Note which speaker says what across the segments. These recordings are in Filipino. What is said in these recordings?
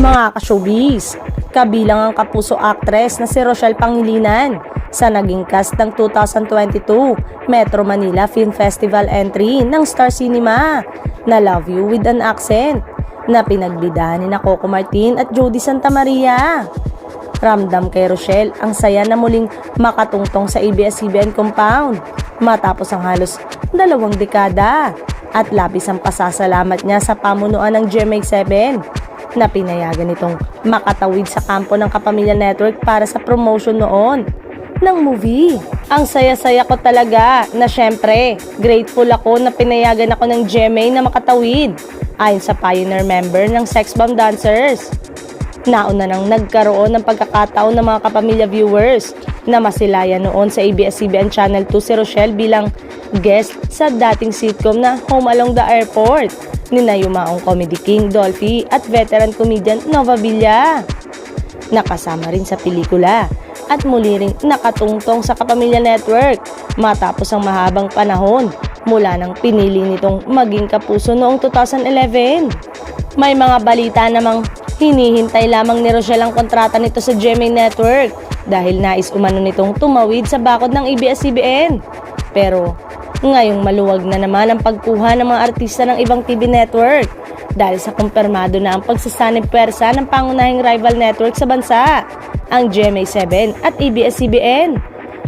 Speaker 1: Mga ka-showbiz, kabilang ang kapuso actress na si Rochelle Pangilinan sa naging cast ng 2022 Metro Manila Film Festival entry ng Star Cinema na Love You With an Accent na pinagbidahan ni na Coco Martin at Jody Santa Maria. Ramdam kay Rochelle ang saya na muling makatungtong sa ABS-CBN compound matapos ang halos dalawang dekada at labis ang pasasalamat niya sa pamunuan ng GMA7 na pinayagan nitong makatawid sa kampo ng Kapamilya Network para sa promotion noon ng movie. Ang saya-saya ko talaga na syempre, grateful ako na pinayagan ako ng GMA na makatawid ayon sa pioneer member ng Sex Bomb Dancers. Nauna nang nagkaroon ng pagkakataon ng mga kapamilya viewers na masilayan noon sa ABS-CBN Channel 2 si Rochelle bilang guest sa dating sitcom na Home Along the Airport ni Nayumaong Comedy King Dolphy at veteran comedian Nova Villa. Nakasama rin sa pelikula at muli ring nakatungtong sa Kapamilya Network matapos ang mahabang panahon mula nang pinili nitong maging kapuso noong 2011. May mga balita namang hinihintay lamang ni Rochelle ang kontrata nito sa GMA Network dahil nais umano nitong tumawid sa bakod ng ABS-CBN. Pero ngayong maluwag na naman ang pagkuha ng mga artista ng ibang TV network dahil sa kumpirmado na ang pagsasanib pwersa ng pangunahing rival network sa bansa, ang GMA7 at ABS-CBN.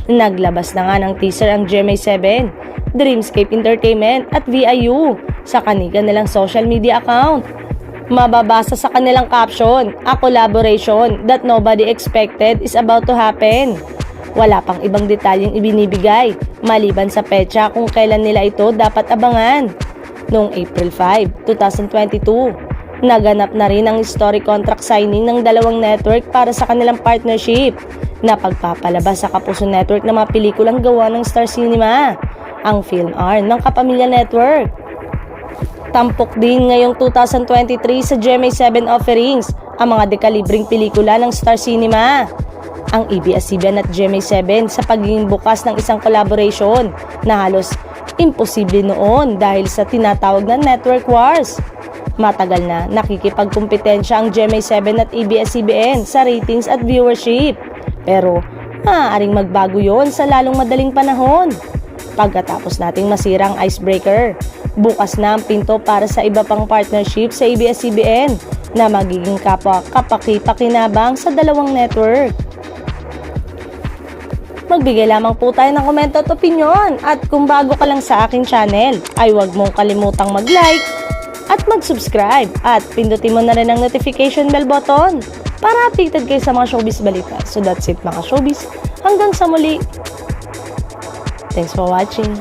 Speaker 1: Naglabas na nga ng teaser ang GMA7, Dreamscape Entertainment at VIU sa kanilang nilang social media account. Mababasa sa kanilang caption, a collaboration that nobody expected is about to happen. Wala pang ibang detalyeng ibinibigay, maliban sa petsa kung kailan nila ito dapat abangan. Noong April 5, 2022, naganap na rin ang historic contract signing ng dalawang network para sa kanilang partnership na pagpapalabas sa Kapuso Network ng mga pelikulang gawa ng Star Cinema, ang film arm ng Kapamilya Network. Tampok din ngayong 2023 sa GMA7 offerings ang mga dekalibring pelikula ng Star Cinema. Ang ABS-CBN at GMA7 sa pagiging bukas ng isang collaboration na halos imposible noon dahil sa tinatawag na network wars. Matagal na nakikipagkumpetensya ang GMA7 at ABS-CBN sa ratings at viewership. Pero maaaring magbago yon sa lalong madaling panahon. Pagkatapos nating masira ang icebreaker, bukas na ang pinto para sa iba pang partnership sa ABS-CBN na magiging kapwa kapaki-pakinabang sa dalawang network. Magbigay lamang po tayo ng komento at opinion at kung bago ka lang sa aking channel ay huwag mong kalimutang mag-like at mag-subscribe at pindutin mo na rin ang notification bell button para updated kayo sa mga showbiz balita. So that's it mga showbiz. Hanggang sa muli. Thanks for watching.